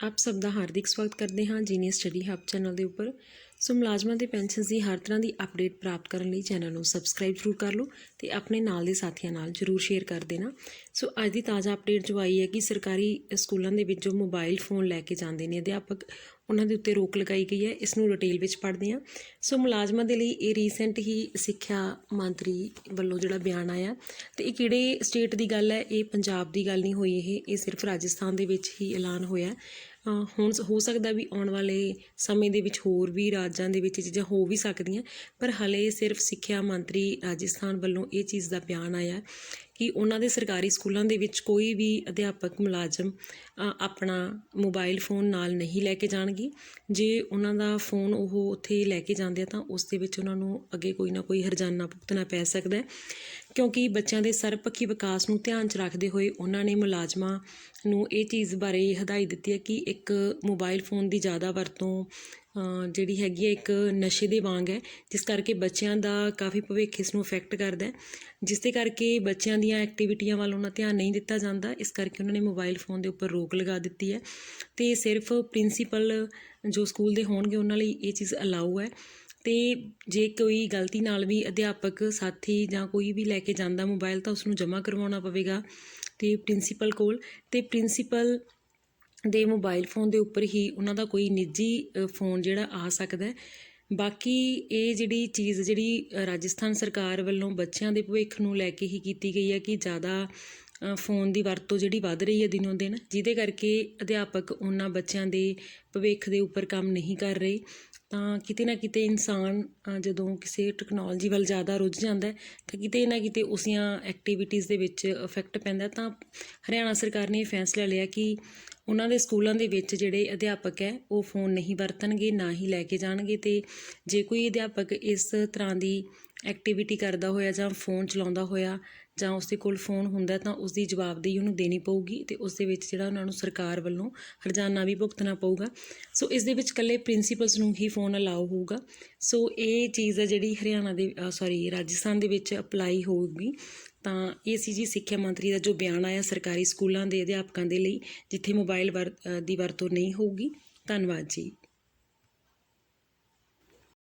ਆਪ ਸਭ ਦਾ ਹਾਰਦਿਕ ਸਵਾਗਤ ਕਰਦੇ ਹਾਂ ਜੀਨੀਅਸ ਸਟੱਡੀ ਹੱਬ ਚੈਨਲ ਦੇ ਉੱਪਰ। ਸੋ ਮੁਲਾਜ਼ਮਾਂ ਦੇ ਪੈਨਸ਼ਨਸ ਦੀ ਹਰ ਤਰ੍ਹਾਂ ਦੀ ਅਪਡੇਟ ਪ੍ਰਾਪਤ ਕਰਨ ਲਈ ਚੈਨਲ ਨੂੰ ਸਬਸਕ੍ਰਾਈਬ ਜ਼ਰੂਰ ਕਰ ਲਓ ਤੇ ਆਪਣੇ ਨਾਲ ਦੇ ਸਾਥੀਆਂ ਨਾਲ ਜ਼ਰੂਰ ਸ਼ੇਅਰ ਕਰ ਦੇਣਾ। ਸੋ ਅੱਜ ਦੀ ਤਾਜ਼ਾ ਅਪਡੇਟ ਜੋ ਆਈ ਹੈ ਕਿ ਸਰਕਾਰੀ ਸਕੂਲਾਂ ਦੇ ਵਿੱਚ ਜੋ ਮੋਬਾਈਲ ਫੋਨ ਲੈ ਕੇ ਜਾਂਦੇ ਨੇ ਅਧਿਆਪਕ, ਉਹਨਾਂ ਦੇ ਉੱਤੇ ਰੋਕ ਲਗਾਈ ਗਈ ਹੈ। ਇਸ ਨੂੰ ਡਿਟੇਲ ਵਿੱਚ ਪੜ੍ਹਦੇ ਹਾਂ। ਸੋ ਮੁਲਾਜ਼ਮਾਂ ਦੇ ਲਈ ਇਹ ਰੀਸੈਂਟ ਹੀ ਸਿੱਖਿਆ ਮੰਤਰੀ ਵੱਲੋਂ ਜਿਹੜਾ ਬਿਆਨ ਆਇਆ। ਤੇ ਇਹ ਕਿਹੜੇ ਸਟੇਟ ਦੀ ਗੱਲ ਹੈ? ਇਹ ਪੰਜਾਬ ਦੀ ਗੱਲ ਨਹੀਂ ਹੋਈ ਇਹ। ਇਹ ਸਿਰਫ ਰਾਜਸਥਾਨ ਦੇ ਵਿੱਚ ਹੀ ਐਲਾਨ ਹੋਇਆ। ਹੁਣ ਹੋ ਸਕਦਾ ਵੀ ਆਉਣ ਵਾਲੇ ਸਮੇਂ ਦੇ ਵਿੱਚ ਹੋਰ ਵੀ ਰਾਜਾਂ ਦੇ ਵਿੱਚ ਇਹ ਚੀਜ਼ਾਂ ਹੋ ਵੀ ਸਕਦੀਆਂ। ਪਰ ਹਾਲੇ ਸਿਰਫ ਸਿੱਖਿਆ ਮੰਤਰੀ ਰਾਜਸਥਾਨ ਵੱਲੋਂ ਇਹ ਚੀਜ਼ ਦਾ ਬਿਆਨ ਆਇਆ ਕਿ ਉਹਨਾਂ ਦੇ ਸਰਕਾਰੀ ਸਕੂਲਾਂ ਦੇ ਵਿੱਚ ਕੋਈ ਵੀ ਅਧਿਆਪਕ ਮੁਲਾਜ਼ਮ ਆਪਣਾ ਮੋਬਾਈਲ ਫੋਨ ਨਾਲ ਨਹੀਂ ਲੈ ਕੇ ਜਾਣਗੇ। ਜੇ ਉਹਨਾਂ ਦਾ ਫੋਨ ਉਹ ਉੱਥੇ ਲੈ ਕੇ ਜਾਂਦੇ ਆ ਤਾਂ ਉਸ ਦੇ ਵਿੱਚ ਉਹਨਾਂ ਨੂੰ ਅੱਗੇ ਕੋਈ ਨਾ ਕੋਈ ਹਰਜਾਨਾ ਭੁਗਤਣਾ ਪੈ ਸਕਦਾ ਕਿਉਂਕਿ ਬੱਚਿਆਂ ਦੇ ਸਰਬਪੱਖੀ ਵਿਕਾਸ ਨੂੰ ਧਿਆਨ 'ਚ ਰੱਖਦੇ ਹੋਏ ਉਹਨਾਂ ਨੇ ਮੁਲਾਜ਼ਮਾਂ ਨੂੰ ਇਹ ਚੀਜ਼ ਬਾਰੇ ਹਦਾਇਤ ਦਿੱਤੀ ਹੈ ਕਿ ਇੱਕ ਮੋਬਾਈਲ ਫੋਨ ਦੀ ਜ਼ਿਆਦਾ ਵਰਤੋਂ ਜਿਹੜੀ ਹੈਗੀ ਹੈ, ਇੱਕ ਨਸ਼ੇ ਦੇ ਵਾਂਗ ਹੈ, ਜਿਸ ਕਰਕੇ ਬੱਚਿਆਂ ਦਾ ਕਾਫੀ ਭਵਿੱਖ ਇਸ ਨੂੰ ਅਫੈਕਟ ਕਰਦਾ ਜਿਸ ਦੇ ਕਰਕੇ ਬੱਚਿਆਂ ਦੀਆਂ ਐਕਟੀਵਿਟੀਆਂ ਵੱਲ ਉਹਨਾਂ ਧਿਆਨ ਨਹੀਂ ਦਿੱਤਾ ਜਾਂਦਾ, ਇਸ ਕਰਕੇ ਉਹਨਾਂ ਨੇ ਮੋਬਾਈਲ ਫੋਨ ਦੇ ਉੱਪਰ ਰੋਕ ਲਗਾ ਦਿੱਤੀ ਹੈ। ਤੇ ਸਿਰਫ ਪ੍ਰਿੰਸੀਪਲ ਜੋ ਸਕੂਲ ਦੇ ਹੋਣਗੇ, ਉਹਨਾਂ ਲਈ ਇਹ ਚੀਜ਼ ਅਲਾਉ ਹੈ। ਅਤੇ ਜੇ ਕੋਈ ਗਲਤੀ ਨਾਲ ਵੀ ਅਧਿਆਪਕ ਸਾਥੀ ਜਾਂ ਕੋਈ ਵੀ ਲੈ ਕੇ ਜਾਂਦਾ ਮੋਬਾਈਲ ਤਾਂ ਉਸਨੂੰ ਜਮ੍ਹਾਂ ਕਰਵਾਉਣਾ ਪਵੇਗਾ ਅਤੇ ਪ੍ਰਿੰਸੀਪਲ ਕੋਲ। ਅਤੇ ਪ੍ਰਿੰਸੀਪਲ ਦੇ ਮੋਬਾਈਲ ਫੋਨ ਦੇ ਉੱਪਰ ਹੀ ਉਹਨਾਂ ਦਾ ਕੋਈ ਨਿੱਜੀ ਫੋਨ ਜਿਹੜਾ ਆ ਸਕਦਾ ਬਾਕੀ ਇਹ ਜਿਹੜੀ ਚੀਜ਼ ਜਿਹੜੀ ਰਾਜਸਥਾਨ ਸਰਕਾਰ ਵੱਲੋਂ ਬੱਚਿਆਂ ਦੇ ਭਵਿੱਖ ਨੂੰ ਲੈ ਕੇ ਹੀ ਕੀਤੀ ਗਈ ਹੈ ਕਿ ਜ਼ਿਆਦਾ ਫੋਨ ਦੀ ਵਰਤੋਂ ਜਿਹੜੀ ਵੱਧ ਰਹੀ ਹੈ ਦਿਨੋਂ ਦਿਨ, ਜਿਹਦੇ ਕਰਕੇ ਅਧਿਆਪਕ ਉਹਨਾਂ ਬੱਚਿਆਂ ਦੇ ਭਵਿੱਖ ਦੇ ਉੱਪਰ ਕੰਮ ਨਹੀਂ ਕਰ ਰਹੇ, ਤਾਂ ਕਿਤੇ ਨਾ ਕਿਤੇ ਇਨਸਾਨ ਜਦੋਂ ਕਿਸੇ ਟੈਕਨੋਲੋਜੀ ਵੱਲ ਜ਼ਿਆਦਾ ਰੁੱਝ ਜਾਂਦਾ ਤਾਂ ਕਿਤੇ ਨਾ ਕਿਤੇ ਉਸੀਆਂ ਐਕਟੀਵਿਟੀਜ਼ ਦੇ ਵਿੱਚ ਇਫੈਕਟ ਪੈਂਦਾ ਤਾਂ ਹਰਿਆਣਾ ਸਰਕਾਰ ਨੇ ਇਹ ਫੈਸਲਾ ਲਿਆ ਕਿ ਉਹਨਾਂ ਦੇ ਸਕੂਲਾਂ ਦੇ ਵਿੱਚ ਜਿਹੜੇ ਅਧਿਆਪਕ ਹੈ, ਉਹ ਫੋਨ ਨਹੀਂ ਵਰਤਣਗੇ, ਨਾ ਹੀ ਲੈ ਕੇ ਜਾਣਗੇ ਤੇ ਜੇ ਕੋਈ ਅਧਿਆਪਕ ਇਸ ਤਰ੍ਹਾਂ ਦੀ ਐਕਟੀਵਿਟੀ ਕਰਦਾ ਹੋਇਆ ਜਾਂ ਫੋਨ ਚਲਾਉਂਦਾ ਹੋਇਆ ਜਾਂ ਉਸਦੇ ਕੋਲ ਫੋਨ ਹੁੰਦਾ ਤਾਂ ਉਸਦੀ ਜਵਾਬਦੇਹੀ ਉਹਨੂੰ ਦੇਣੀ ਪਊਗੀ ਅਤੇ ਉਸ ਦੇ ਵਿੱਚ ਜਿਹੜਾ ਉਹਨਾਂ ਨੂੰ ਸਰਕਾਰ ਵੱਲੋਂ ਹਰਜਾਨਾ ਵੀ ਭੁਗਤਣਾ ਪਊਗਾ। ਸੋ ਇਸ ਦੇ ਵਿੱਚ ਇਕੱਲੇ ਪ੍ਰਿੰਸੀਪਲਸ ਨੂੰ ਹੀ ਫੋਨ ਅਲਾਓ ਹੋਊਗਾ। ਸੋ ਇਹ ਚੀਜ਼ ਹੈ ਜਿਹੜੀ ਹਰਿਆਣਾ ਦੇ ਸੌਰੀ ਰਾਜਸਥਾਨ ਦੇ ਵਿੱਚ ਅਪਲਾਈ ਹੋਊਗੀ। ਤਾਂ ਇਹ ਸੀ ਜੀ ਸਿੱਖਿਆ ਮੰਤਰੀ ਦਾ ਜੋ ਬਿਆਨ ਆਇਆ ਸਰਕਾਰੀ ਸਕੂਲਾਂ ਦੇ ਅਧਿਆਪਕਾਂ ਦੇ ਲਈ, ਜਿੱਥੇ ਮੋਬਾਈਲ ਵਰ ਦੀ ਵਰਤੋਂ ਨਹੀਂ ਹੋਊਗੀ। ਧੰਨਵਾਦ ਜੀ।